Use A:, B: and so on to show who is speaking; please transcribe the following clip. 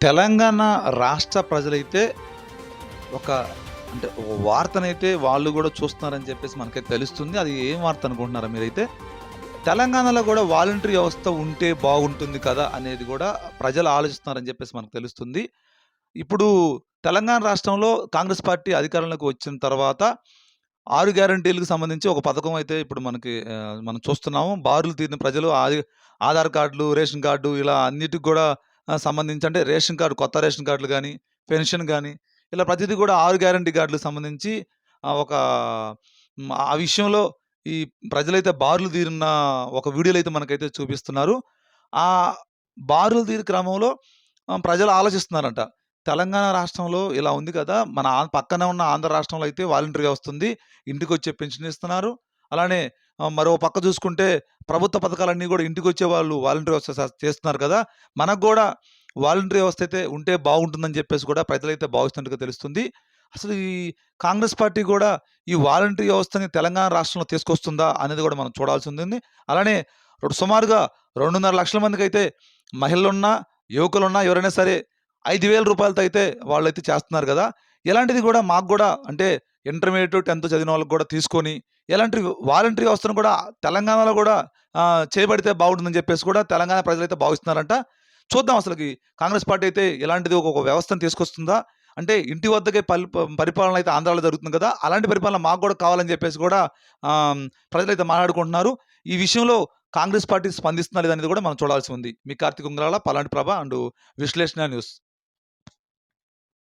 A: తెలంగాణ రాష్ట్ర ప్రజలైతే ఒక అంటే వార్తనైతే వాళ్ళు కూడా చూస్తున్నారని చెప్పేసి మనకైతే తెలుస్తుంది. అది ఏం వార్త అనుకుంటున్నారా మీరైతే? తెలంగాణలో కూడా వాలంటరీ వ్యవస్థ ఉంటే బాగుంటుంది కదా! అనేది కూడా ప్రజలు ఆలోచిస్తున్నారని చెప్పేసి మనకు తెలుస్తుంది. ఇప్పుడు తెలంగాణ రాష్ట్రంలో కాంగ్రెస్ పార్టీ అధికారంలోకి వచ్చిన తర్వాత ఆరు గ్యారంటీలకు సంబంధించి ఒక పథకం అయితే ఇప్పుడు మనకి మనం చూస్తున్నాము. బారులు తీరిన ప్రజలు ఆధార్ కార్డులు, రేషన్ కార్డు ఇలా అన్నిటికి కూడా సంబంధించి అంటే రేషన్ కార్డు కొత్త రేషన్ కార్డులు కానీ పెన్షన్ కానీ ఇలా ప్రతిదీ కూడా ఆరు గ్యారంటీ కార్డులకు సంబంధించి ఒక ఆ విషయంలో ఈ ప్రజలైతే బారులు తీరిన ఒక వీడియోలు అయితే మనకైతే చూపిస్తున్నారు. ఆ బారులు తీరి క్రమంలో ప్రజలు ఆలోచిస్తున్నారంట. తెలంగాణ రాష్ట్రంలో ఇలా ఉంది కదా! మన ఆ పక్కనే ఉన్న ఆంధ్ర రాష్ట్రంలో అయితే వాలంటరీ వస్తుంది ఇంటికి వచ్చే పెన్షన్ ఇస్తున్నారు. అలానే మరో పక్క చూసుకుంటే ప్రభుత్వ పథకాలన్నీ కూడా ఇంటికి వచ్చే వాళ్ళు వాలంటరీ వ్యవస్థ చేస్తున్నారు కదా! మనకు కూడా వాలంటరీ వ్యవస్థ అయితే ఉంటే బాగుంటుందని చెప్పేసి కూడా ప్రజలైతే భావిస్తున్నట్టుగా తెలుస్తుంది. అసలు ఈ కాంగ్రెస్ పార్టీ కూడా ఈ వాలంటరీ వ్యవస్థని తెలంగాణ రాష్ట్రంలో తీసుకొస్తుందా? అనేది కూడా మనం చూడాల్సి ఉంటుంది. అలానే సుమారుగా 2.5 లక్షల మందికి అయితే మహిళలున్నా, యువకులున్నా ఎవరైనా సరే ఐదు వేల రూపాయలతో అయితే వాళ్ళైతే చేస్తున్నారు కదా ఇలాంటిది కూడా మాకు కూడా అంటే ఇంటర్మీడియట్ టెన్త్ చదివిన వాళ్ళకి కూడా తీసుకొని ఎలాంటి వాలంటరీ వ్యవస్థను కూడా తెలంగాణలో కూడా చేయబడితే బాగుంటుందని చెప్పేసి కూడా తెలంగాణ ప్రజలైతే భావిస్తున్నారంట. చూద్దాం అసలుకి కాంగ్రెస్ పార్టీ అయితే ఇలాంటిది ఒక వ్యవస్థను తీసుకొస్తుందా? అంటే ఇంటి వద్దకే పరి పరిపాలన అయితే ఆంధ్రాలో జరుగుతుంది కదా అలాంటి పరిపాలన మాకు కూడా కావాలని చెప్పేసి కూడా ప్రజలైతే మాట్లాడుకుంటున్నారు. ఈ విషయంలో కాంగ్రెస్ పార్టీ స్పందిస్తున్నారు లేదా అనేది కూడా మనం చూడాల్సి ఉంది. మీ కార్తీక్ ఉంగరాల, పలాంటి ప్రభ అండ్ విశ్లేషణ న్యూస్.